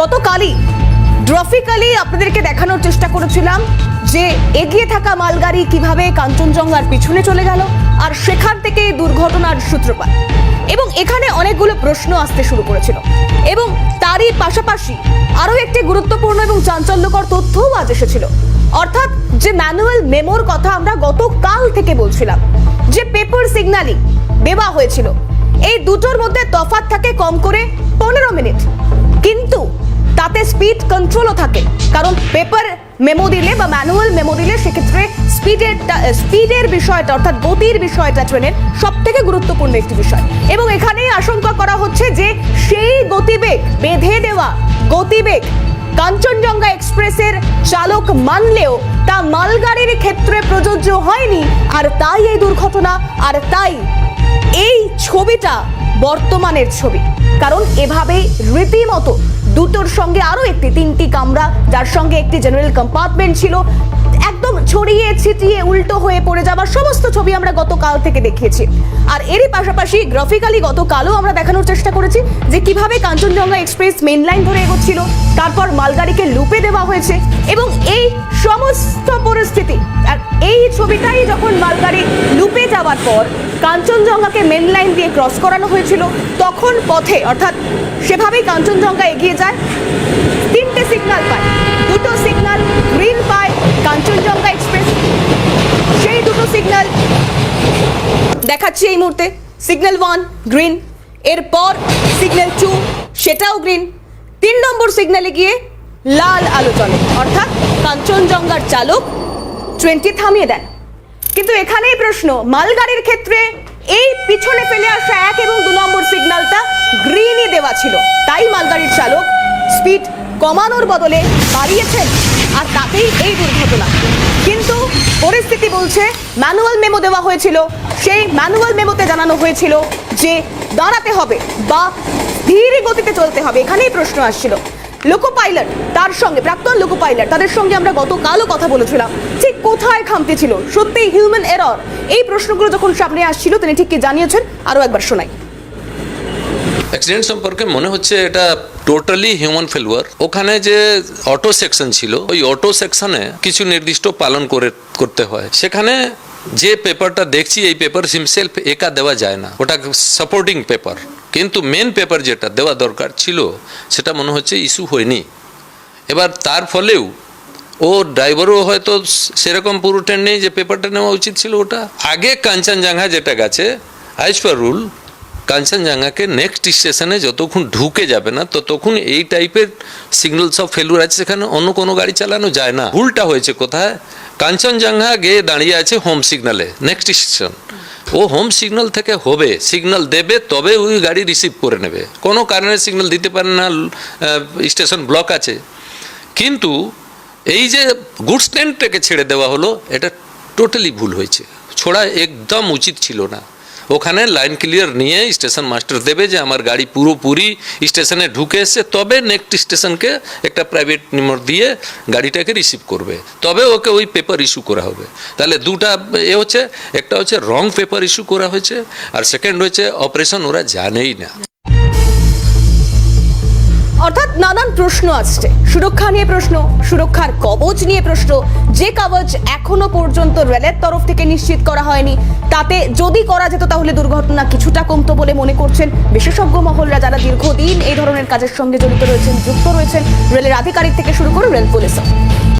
গতকালই গ্রাফিক্যালি আপনাদেরকে দেখানোর চেষ্টা করেছিলাম যে এগিয়ে থাকা মালগাড়ি কীভাবে কাঞ্চনজঙ্ঘার পিছনে চলে গেল আর সেখান থেকে দুর্ঘটনার সূত্রপাত। এবং এখানে অনেকগুলো প্রশ্ন আসতে শুরু করেছিল। এবং তারই পাশাপাশি আরও একটি গুরুত্বপূর্ণ এবং চাঞ্চল্যকর তথ্যও আজ এসেছিল। অর্থাৎ যে ম্যানুয়াল মেমোর কথা আমরা গতকাল থেকে বলছিলাম, যে পেপার সিগন্যালিং দেওয়া হয়েছিল, এই দুটোর মধ্যে তফাৎ থাকে কম করে পনেরো মিনিট। স্পিড কন্ট্রোলও থাকে। কারণ পেপার মেমো দিলে বা ম্যানুয়াল মেমো দিলে সেক্ষেত্রে স্পিডের স্পিডের বিষয়টা, অর্থাৎ গতির বিষয়টা ট্রেনের সব থেকে গুরুত্বপূর্ণ একটি বিষয়। এবং এখানেই আশঙ্কা করা হচ্ছে যে সেই গতিবেগ বেঁধে দেওয়া গতিবেগ কাঞ্চনজঙ্ঘা এক্সপ্রেসের চালক মানলেও তা মালগাড়ির ক্ষেত্রে প্রযোজ্য হয়নি, আর তাই এই দুর্ঘটনা, আর তাই এই ছবিটা বর্তমানের ছবি। কারণ এভাবেই রীতিমতো দুটোর সঙ্গে আরও একটি, তিনটি কামরা, যার সঙ্গে একটি জেনারেল কম্পার্টমেন্ট ছিল। একদম ছড়িয়ে ছিটিয়ে উল্টো হয়ে পড়ে যাবার সমস্ত ছবি আমরা গতকাল থেকে দেখিয়েছি। আর এরই পাশাপাশি গ্রাফিক্যালি গতকালও আমরা দেখানোর চেষ্টা করেছি যে কীভাবে কাঞ্চনজঙ্ঘা এক্সপ্রেস মেন লাইন ধরে এগোচ্ছিল, তারপর মালগাড়িকে লুপে দেওয়া হয়েছে এবং এই সমস্ত পরিস্থিতি, আর এই ছবিটাই যখন মালগাড়ি লুপে যাওয়ার পর কাঞ্চনজঙ্ঘাকে মেন লাইন দিয়ে ক্রস করানো হয়েছিল। তখন পথে, অর্থাৎ সেভাবেই কাঞ্চনজঙ্ঘা এগিয়ে যায়। তিনটে সিগনাল পায়। দুটো সিগনাল গ্রিন পায় কাঞ্চনজঙ্ঘা এক্সপ্রেস সেই দুটো সিগনাল দেখাচ্ছি এই মুহূর্তে। সিগন্যাল ওয়ান গ্রিন এরপর সিগন্যাল টু সেটাও গ্রিন তিন নম্বর সিগন্যালে গিয়ে লাল আলো চলে অর্থাৎ কাঞ্চনজঙ্ঘার চালক ট্রেনটি থামিয়ে দেন। কিন্তু এখানেই প্রশ্ন, মালগাড়ির ক্ষেত্রে এই পিছনে ফেলে আসা এক এবং দু নম্বর সিগন্যালটা গ্রিনই দেওয়া ছিল। তাই মালগাড়ির চালক স্পিড কমানোর বদলে বাড়িয়েছেন, আর তাতেই এই দুর্ঘটনা। কিন্তু পরিস্থিতি বলছে ম্যানুয়াল মেমো দেওয়া হয়েছিল। সেই ম্যানুয়াল মেমোতে জানানো হয়েছিল যে দাঁড়াতে হবে বা ধীর গতিতে চলতে হবে। এখানেই প্রশ্ন আসছিল। লোকো পাইলট তার সঙ্গে, প্রাক্তন লোকো পাইলট তাদের সঙ্গে আমরা গতকালও কথা বলেছিলাম। ঠিক কোথায় খামতি ছিল? সত্যি হিউম্যান এরর এই প্রশ্নগুলো যখন সামনে আসছিল, তিনি ঠিক কি জানিয়েছেন? আরও একবার শোনাই। অ্যাক্সিডেন্ট সম্পর্কে মনে হচ্ছে এটা টোটালি হিউম্যান ফেলুয়ার ওখানে যে অটো সেকশন ছিল, ওই অটো সেকশনে কিছু নির্দিষ্ট পালন করে, করতে হয়। সেখানে যে পেপারটা দেখছি, এই পেপার হিমসেলফ একা দেওয়া যায় না। ওটা সাপোর্টিং পেপার কিন্তু মেন পেপার যেটা দেওয়া দরকার ছিল, সেটা মনে হচ্ছে ইস্যু হয়নি। এবার তার ফলেও, ও ড্রাইভারও হয়তো সেরকম পুরো ট্রেন নেই যে পেপারটা নেওয়া উচিত ছিল ওটা। আগে কাঞ্চনজাঙ্ঘা যেটা গেছে আইজ পার রুল কাঞ্চনজাঙ্ঘাকে নেক্সট স্টেশনে যতক্ষণ ঢুকে যাবে না, ততক্ষণ এই টাইপের সিগন্যাল সব ফেলুর আছে। সেখানে অন্য কোনো গাড়ি চালানো যায় না। ভুলটা হয়েছে কোথায়? কাঞ্চনজাঙ্ঘা গিয়ে দাঁড়িয়ে আছে হোম সিগনালে। নেক্সট স্টেশন ও হোম সিগনাল থেকে হবে, সিগনাল দেবে, তবে ওই গাড়ি রিসিভ করে নেবে। কোনো কারণে সিগনাল দিতে পারে না স্টেশন ব্লক আছে। কিন্তু এই যে গুডস ট্রেনটাকে ছেড়ে দেওয়া হলো, এটা টোটালি ভুল হয়েছে। ছোড়া একদম উচিত ছিল না। ওখানে লাইন ক্লিয়ার নিয়ে স্টেশন মাস্টার দেবে যে আমার গাড়ি পুরোপুরি স্টেশনে ঢুকে এসছে, তবে নেক্সট স্টেশনকে একটা প্রাইভেট নম্বর দিয়ে গাড়িটাকে রিসিভ করবে। তবে ওকে ওই পেপার ইস্যু করা হবে। তাহলে দুটা এ হচ্ছে, একটা হচ্ছে রং পেপার ইস্যু করা হয়েছে, আর সেকেন্ড হচ্ছে অপারেশন ওরা জানেই না। অর্থাৎ নানান প্রশ্ন আসছে। সুরক্ষা নিয়ে প্রশ্ন, সুরক্ষার কবচ নিয়ে প্রশ্ন। যে কবচ এখনও পর্যন্ত রেলের তরফ থেকে নিশ্চিত করা হয়নি, তাতে যদি করা যেত তাহলে দুর্ঘটনা কিছুটা কমতো বলে মনে করছেন বিশেষজ্ঞ মহলরা যারা দীর্ঘদিন এই ধরনের কাজের সঙ্গে জড়িত রয়েছেন, যুক্ত রয়েছেন, রেলের আধিকারিক থেকে শুরু করে রেল পুলিশও।